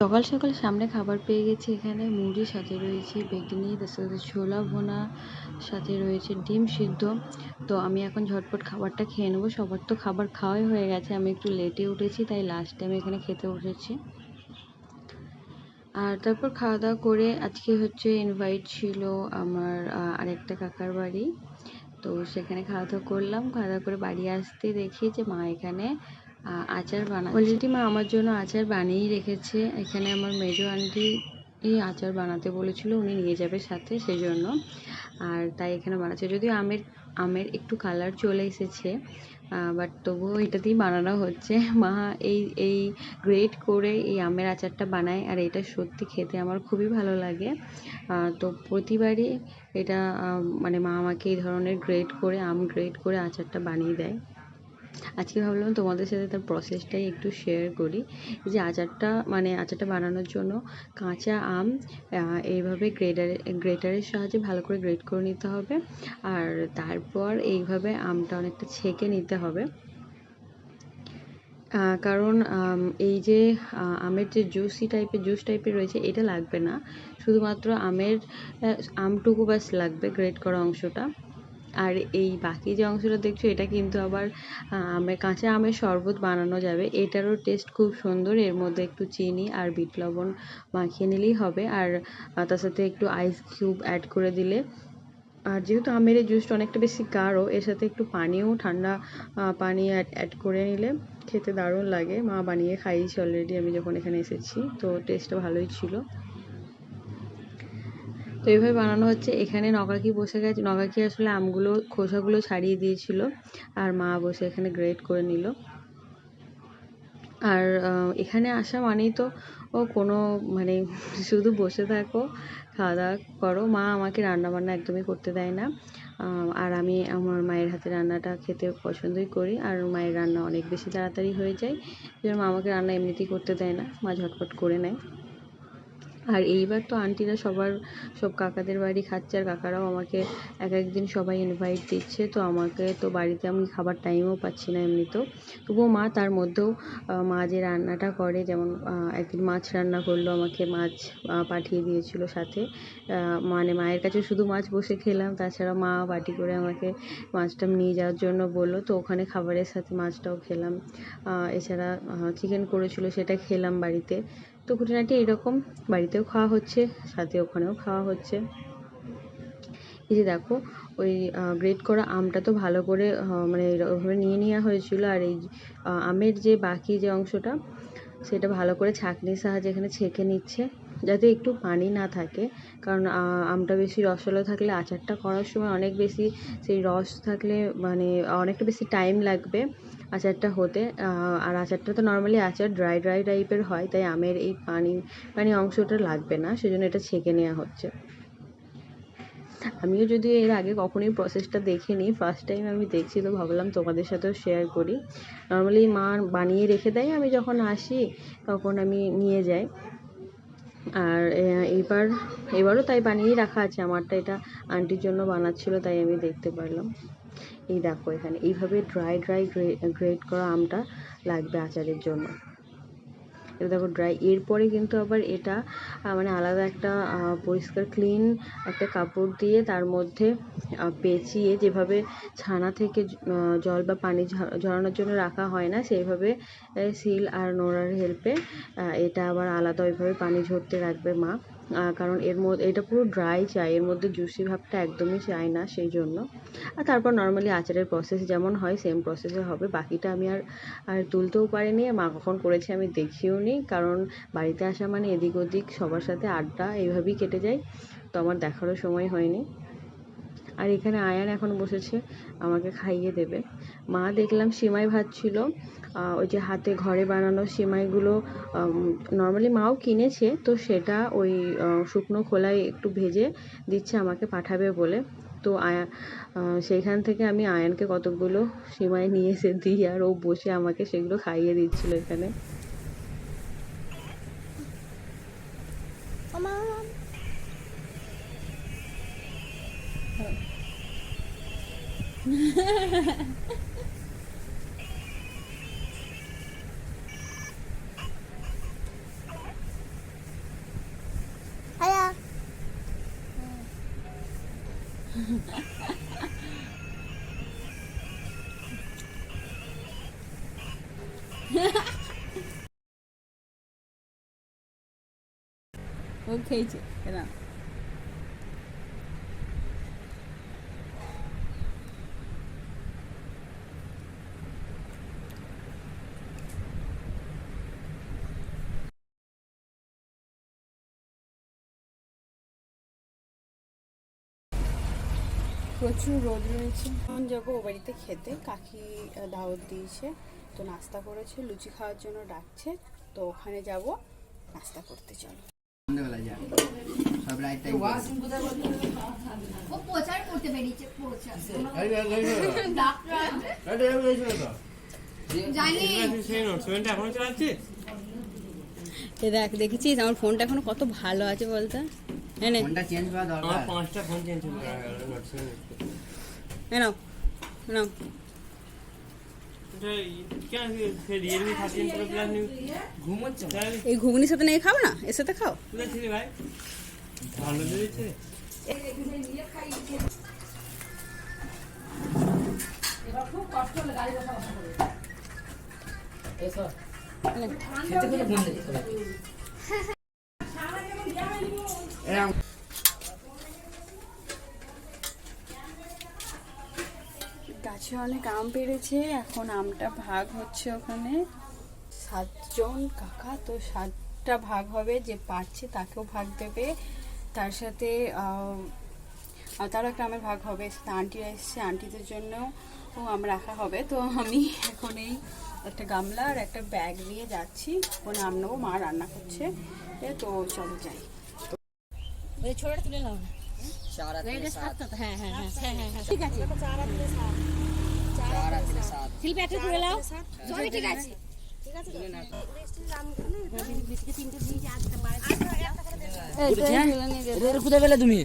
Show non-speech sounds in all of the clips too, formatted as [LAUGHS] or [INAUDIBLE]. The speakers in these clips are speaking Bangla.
সকাল সকাল সামনে খাবার পেয়ে গেছি এখানে, মুড়ি সাথে রয়েছে বেগনি তার সাথে ছোলা ভোনা, সাথে রয়েছে ডিম সিদ্ধ। তো আমি এখন ঝটপট খাবারটা খেয়ে নেব। সবার তো খাবার খাওয়াই হয়ে গেছে, আমি একটু লেটে উঠেছি, তাই লাস্টে আমি এখানে খেতে উঠেছি আর তারপর খাওয়া দাওয়া করে আজকে হচ্ছে ইনভাইট ছিল আমার আরেকটা কাকার বাড়ি। তো সেখানে খাওয়া দাওয়া করলাম, খাওয়া দাওয়া করে বাড়ি আসতে দেখি যে মা এখানে আচার বানাচ্ছে অলরেডি মা, আমার জন্য আচার বানিয়েই রেখেছে। এখানে আমার মেজো আন্টি এই আচার বানাতে বলেছিল, উনি নিয়ে যাবে সাথে সেই জন্য আর তাই এখানে বানাচ্ছে। যদিও আমের আমের একটু কালার চলে এসেছে বাট তবুও দিয়েই বানানো হচ্ছে। মা, এই এই গ্রেট করে এই আমের আচারটা বানায়, আর এটা সত্যি খেতে আমার খুবই ভালো লাগে। তো প্রতিবারই এটা মানে মা আমাকে এই ধরনের গ্রেট করে, আম গ্রেট করে আচারটা বানিয়ে দেয়। আজকে ভাবলাম তোমাদের সাথে তার প্রসেসটাই একটু শেয়ার করি। যে আচারটা মানে আচারটা বানানোর জন্য কাঁচা আম এইভাবে গ্রেটারে গ্রেটারের সাহায্যে ভালো করে গ্রেট করে নিতে হবে। আর তারপর এইভাবে আমটা অনেকটা ছেঁকে নিতে হবে। কারণ এই যে আমের যে জুসি টাইপের জুস টাইপের রয়েছে, এটা লাগবে না। শুধুমাত্র আমের আমটুকু ব্যাস লাগবে গ্রেট করা অংশটা। আর এই বাকি যে অংশটা দেখছ, এটা কিন্তু আবার আমের কাঁচা আমের শরবত বানানো যাবে। এটারও টেস্ট খুব সুন্দর। এর মধ্যে একটু চিনি আর বিট লবণ মাখিয়ে নিলেই হবে। আর তার সাথে একটু আইস কিউব অ্যাড করে দিলে, আর যেহেতু আমের এই জুসটা অনেকটা বেশি গাঢ়, এর সাথে একটু পানিও, ঠান্ডা পানি অ্যাড করে নিলে খেতে দারুণ লাগে। মা বানিয়ে খাইয়েছে অলরেডি আমি যখন এখানে এসেছি, তো টেস্টটা ভালোই ছিল। তো এইভাবে বানানো হচ্ছে। এখানে নগাকি বসে গেছে। নগাকি আসলে আমগুলো, খোসাগুলো ছাড়িয়ে দিয়েছিল। আর মা বসে এখানে গ্রেট করে নিল। আর এখানে আসা মানেই তো ও কোনো মানে শুধু বসে থাকো, খাওয়া দাওয়া করো। মা আমাকে রান্না বান্না একদমই করতে দেয় না। আর আমি আমার মায়ের হাতে রান্নাটা খেতে পছন্দই করি। আর মায়ের রান্না অনেক বেশি তাড়াতাড়ি হয়ে যায়। জন্য মা আমাকে রান্না এমনিতেই করতে দেয় না। মা ঝটপট করে নেয়। আর এইবার তো আন্টিরা সবার, সব কাকাদের বাড়ি খাচ্ছে আর কাকারাও আমাকে এক একদিন সবাই ইনভাইট দিচ্ছে। তো আমাকে, তো বাড়িতে আমি খাবার টাইমও পাচ্ছি না এমনিতেও। তবুও মা তার মধ্যেও মা যে রান্নাটা করে, যেমন একদিন মাছ রান্না করল, আমাকে মাছ পাঠিয়ে দিয়েছিল সাথে। মানে মায়ের কাছে শুধু মাছ বসে খেলাম, তাছাড়া মা বাটি করে আমাকে মাছটা নিয়ে যাওয়ার জন্য বলল। তো ওখানে খাবারের সাথে মাছটাও খেলাম। এছাড়া চিকেন করেছিল, সেটা খেলাম বাড়িতে। তো খুঁটিনাটি এরকম। বাড়িতেও খাওয়া হচ্ছে, সাথে ওখানেও খাওয়া হচ্ছে। এই যে দেখো, ওই গ্রেট করা আমটা তো ভালো করে মানে এরকমভাবে নিয়ে নেওয়া হয়েছিল। আর এই আমের যে বাকি যে অংশটা, সেটা ভালো করে ছাঁকনির সাহায্যে এখানে ছেঁকে নিচ্ছে। যাতে একটু পানি না থাকে। কারণ আমটা বেশি রসালো থাকলে, আচারটা করার সময় অনেক বেশি সেই রস থাকলে মানে অনেকটা বেশি টাইম লাগবে আচারটা হতে। আর আচারটা তো নর্মালি আচার ড্রাই ড্রাই টাইপের হয়, তাই আমের এই পানি পানি অংশটা লাগবে না, সেজন্য এটা ছেঁকে নেওয়া হচ্ছে। আমিও যদি এর আগে কখনোই প্রসেসটা দেখিনি ফার্স্ট টাইম আমি দেখছি, তো ভাবলাম তোমাদের সাথেও শেয়ার করি। নর্মালি মা বানিয়ে রেখে দেয়, আমি যখন আসি, তখন আমি নিয়ে যাই। আর এইবার, এবারও তাই বানিয়েই রাখা আছে। আমারটা এটা আন্টির জন্য বানাচ্ছিল, তাই আমি দেখতে পারলাম। এই দেখো এখানে, এইভাবে ড্রাই ড্রাই গ্রেট করা আমটা লাগবে আচারের জন্য। এটা দেখো ড্রাই এরপরে কিন্তু আবার এটা মানে আলাদা একটা পরিষ্কার ক্লিন একটা কাপড় দিয়ে তার মধ্যে পেঁচিয়ে যেভাবে ছানা থেকে জল বা পানি ঝরানোর জন্য রাখা হয় না, সেইভাবে সিল আর নোড়ার হেল্পে এটা আবার আলাদা ওইভাবে পানি ঝরতে রাখবে মা। কারণ এর মধ্যে এটা পুরো ড্রাই চাই এর মধ্যে জুসি ভাবটা একদমই চাই না সেই জন্য আর তারপর নর্মালি আচারের প্রসেস যেমন হয় সেম প্রসেসে হবে। বাকিটা আমি আর আর তুলতেও পারিনি, মা কখন করেছে আমি দেখিও নি। কারণ বাড়িতে আসা মানে এদিক ওদিক সবার সাথে আড্ডা, এইভাবেই কেটে যায়। তো আমার দেখারও সময় হয়নি। আর এখানে আয়ান এখন বসেছে, আমাকে খাইয়ে দেবে। মা দেখলাম সিমাই ভাজছিল ওই যে হাতে ঘরে বানানো সিমাইগুলো নর্মালি মাও কিনেছে, তো সেটা ওই শুকনো খোলায় একটু ভেজে দিচ্ছে, আমাকে পাঠাবে বলে। তো আয়া সেইখান থেকে আমি আয়ানকে কতগুলো সিমাই নিয়ে এসে দিই, আর ও বসে আমাকে সেগুলো খাইয়ে দিচ্ছিল এখানে। 哎呀！[LAUGHS] 嗯，哈哈哈哈哈！哈哈，OK 姐，对吧？প্রচুর রোদ রয়েছে। এখন যাব ও বাড়িতে খেতে। কাকি দাওয়াত দিয়েছে। তো নাস্তা করেছে লুচি খাওয়ার জন্য ডাকছে। তো ওখানে যাব নাস্তা করতে চলো। [LAUGHS] দেখ দেখেছিস? আমার ফোনটা এখন কত ভালো আছে বলতে? নে নে ফোনটা চেঞ্জ করা দরকার। আমার পাঁচটা ফোন চেঞ্জ করা নে নাও নাও। এই ঘুগনির সাথে নিয়ে খাও না? এর সাথে খাও। ভাই। খুব কষ্ট হলে গাড়ি বসা বসা করে। এসো। খেতে কোনো গাছে অনেক আম পেড়েছে এখন আমটা ভাগ হচ্ছে ওখানে। সাতজন কাকা, তো সাতটা ভাগ হবে যে পারছে তাকেও ভাগ দেবে। তার সাথে তারও একটা আমের ভাগ হবে আন্টিরা এসছে, আন্টিদের জন্য ও আম রাখা হবে। তো আমি এখন এই একটা গামলা আর একটা ব্যাগ নিয়ে যাচ্ছি ওখানে আম নেব, মা রান্না করছে। তো চলো যাই। আছে। কোথায় পেলে তুমি?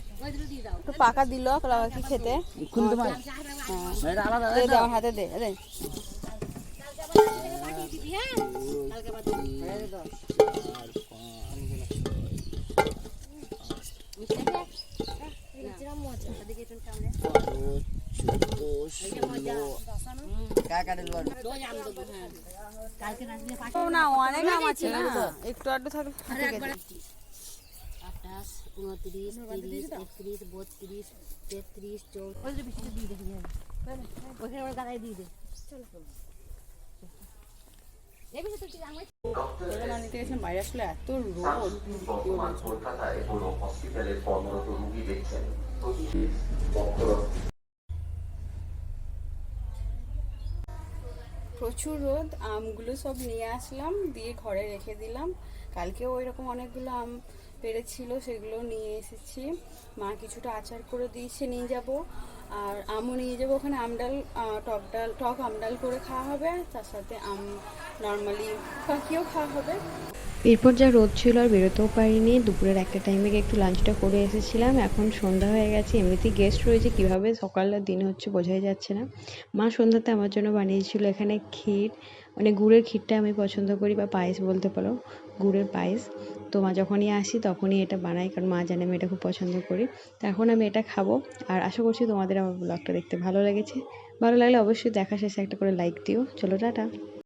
পাকা দিল কি খেতে? দে দে। আমার হাতে দে দে কাকা দিল ও না অনেক আম আছে না একটু ঠিক আছে আঠাশ উনত্রিশ তিরিশ একত্রিশ বত্রিশ তেত্রিশ চৌত্রিশ দিয়ে দিয়ে করোনা নিতে গেছিলাম বাইরে আসলে এত রোদ কলকাতায় কোনো হসপিটালে কর্মরত রোগী দেখছেন। প্রচুর রোদ আমগুলো সব নিয়ে আসলাম দিয়ে ঘরে রেখে দিলাম। কালকেও ওই রকম অনেকগুলো আম পেরেছিল সেগুলো নিয়ে এসেছি। মা কিছুটা আচার করে দিয়েছে নিয়ে যাব। আর আমও নিয়ে যাব ওখানে আমডাল ডাল টক ডাল, টক আমডাল করে খাওয়া হবে তার সাথে আম নর্মালি পাখিও খাওয়া হবে। এরপর যা রোদ ছিল আর বেরোতেও পারিনি, দুপুরের একটা টাইমে একটু লাঞ্চটা করে এসেছিলাম, এখন সন্ধ্যা হয়ে গেছে, এমনিতেই গেস্ট রয়েছে, কীভাবে সকালের দিন হচ্ছে বোঝাই যাচ্ছে না। মা সন্ধ্যাতে আমার জন্য বানিয়েছিল এখানে ক্ষীর মানে গুড়ের ক্ষীরটা আমি পছন্দ করি বা পায়েস বলতে পারো, গুড়ের পায়েস। তো মা যখনই আসি তখনই এটা বানাই, কারণ মা জানে আমি এটা খুব পছন্দ করি। তো এখন আমি এটা খাব আর আশা করছি তোমাদের আমার ব্লগটা দেখতে ভালো লেগেছে। ভালো লাগলে অবশ্যই দেখা শেষে একটা করে লাইক দিও। চলো, টাটা।